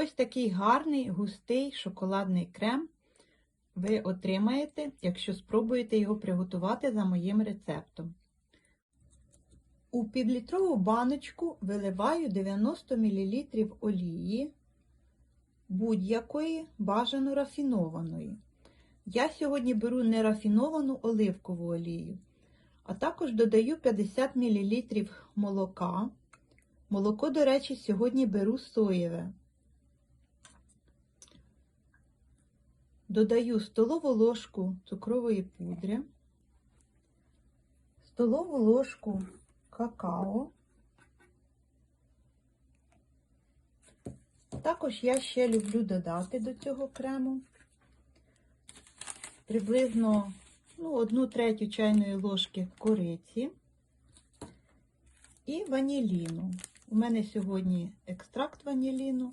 Ось такий гарний густий шоколадний крем ви отримаєте, якщо спробуєте його приготувати за моїм рецептом. У півлітрову баночку виливаю 90 мл олії будь-якої бажано рафінованої. Я сьогодні беру нерафіновану оливкову олію, а також додаю 50 мл молока. Молоко, до речі, сьогодні беру соєве. Додаю столову ложку цукрової пудри, столову ложку какао. Також я ще люблю додати до цього крему приблизно ну, 1 третю чайної ложки кориці і ваніліну. У мене сьогодні екстракт ваніліну,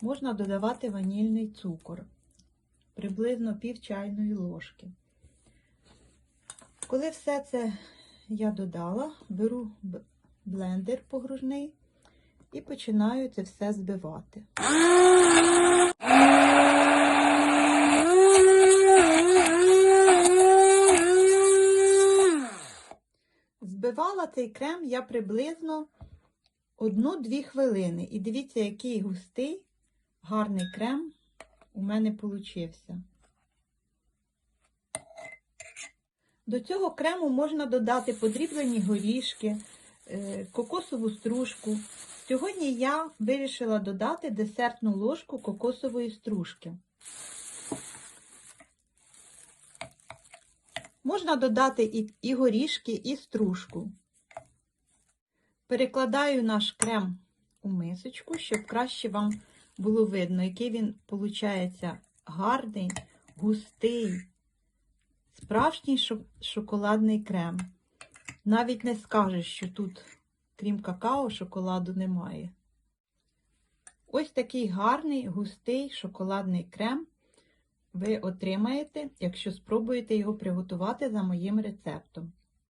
можна додавати ванільний цукор, приблизно пів чайної ложки. Коли все це я додала, беру блендер погружний і починаю це все збивати. Збивала цей крем я приблизно 1-2 хвилини. І дивіться, який густий, гарний крем у мене получився. До цього крему можна додати подріблені горішки, е, кокосову стружку. Сьогодні я вирішила додати десертну ложку кокосової стружки. Можна додати і, горішки, і стружку. Перекладаю наш крем у мисочку, щоб краще вам було видно, який він виходить гарний, густий, справжній шоколадний крем. Навіть не скажеш, що тут, крім какао, шоколаду немає. Ось такий гарний, густий шоколадний крем ви отримаєте, якщо спробуєте його приготувати за моїм рецептом.